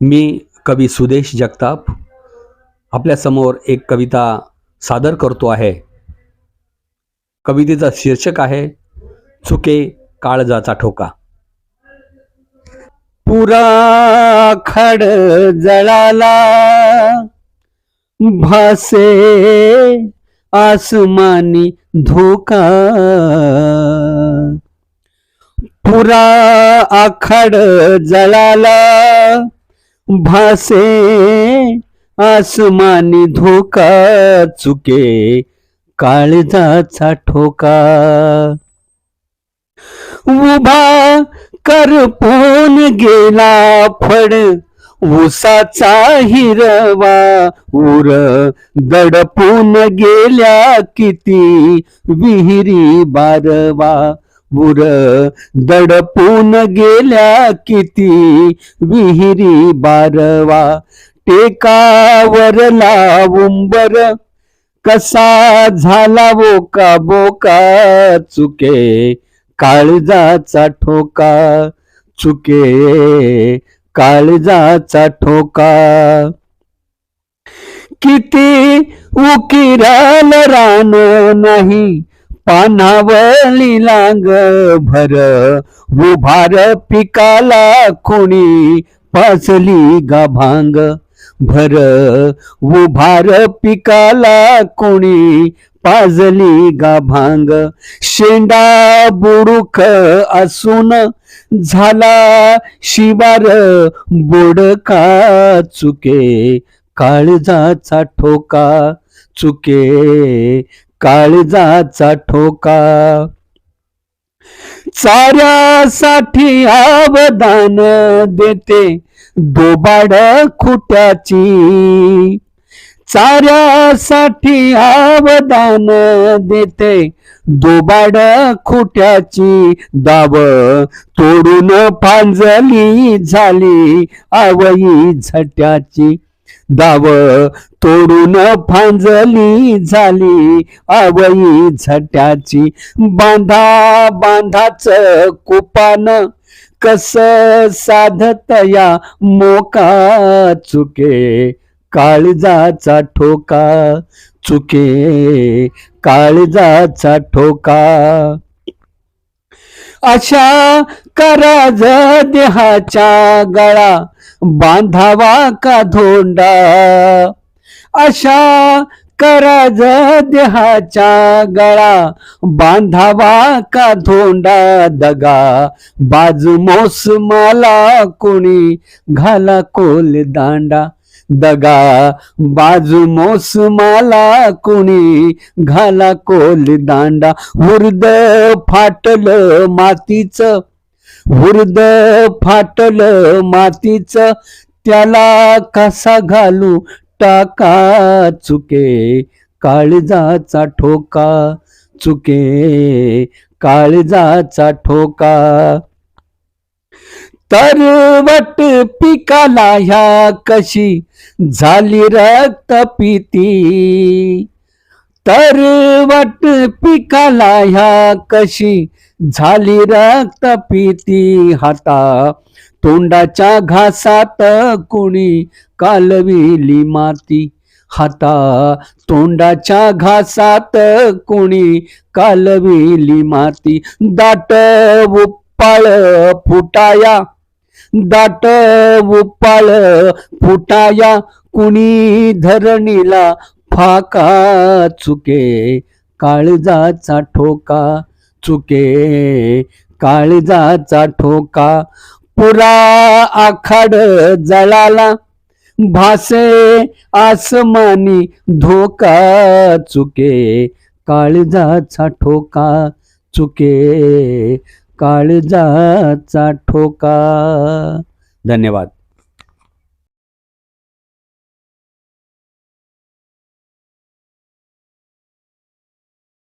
मी कवी सुदेश जगताप आपल्यासमोर एक कविता सादर करतो आहे. कवितेचा शीर्षक आहे चुके काळजाचा ठोका. पुरा खड जळाला भासे आसमानी धोका. पुरा आखाड जळाला भासे आसमानी धोका चुके काळजाचा ठोका. उभा करपून गेला फड उसाचा हिरवा उर दडपून गेल्या किती विहिरी बारवा. उर दडपून गेल्या किती? विहिरी बारवा टेकावर उंबर कसा झाला बोका बोका चुके? काळजाचा ठोका चुके. काळजाचा ठोका. किती उकिराल रान नाही? पानावली लांग भर उभार पिकाला कोणी पासली गाभांग. भर उभार पिकाला कोणी पाजली गाभांग. शेंडा बुडूक असून झाला शिवार बोडका चुके काळजाचा ठोका चुके. काळजाचा ठोका. चाऱ्यासाठी अवदान देते दोबाड खुट्याची. चाऱ्यासाठी अवदान देते दोबाड खुट्याची. दाव तोडून पांजली झाली आवई झट्याची. दाव तोडून फांजली झाली. आवई झट्याची बांधा बांधाच कुपान. कस साधतया मोका चुके. काळजाचा ठोका चुके. काळजाचा ठोका. अशा कराज देहाच्या गळा बांधावा का धोंडा? अशा कराज देहाच्या गळा. बांधावा का धोंडा? दगा. बाजू मोस मला कोणी घाला कोल दांडा. दगा. बाजू मोस मला कोणी घाला कोल दांडा. उर्द फाटलं मातीचं हुर्द फाटल मातीच त्याला कसा घालू टाका चुके. काळजाचा ठोका चुके काळजाचा ठोका. तरवट पिकाला ह्या कशी झाली रक्त पिती तर वाट पिकाला ह्या कशी झाली रक्त पिती हाता? तोंडाच्या घासात कुणी कालविली माती हाता? तोंडाच्या घासात कुणी कालविली माती? दाट उप्पाळ फुटाया दाट उप्पाळ फुटाया कुणी धरणीला फाका चुके काळजाचा ठोका चुके काळजाचा ठोका. पुरा आखाड जळाला भासे आसमानी धोका चुके काळजाचा ठोका चुके काळजाचा ठोका. धन्यवाद.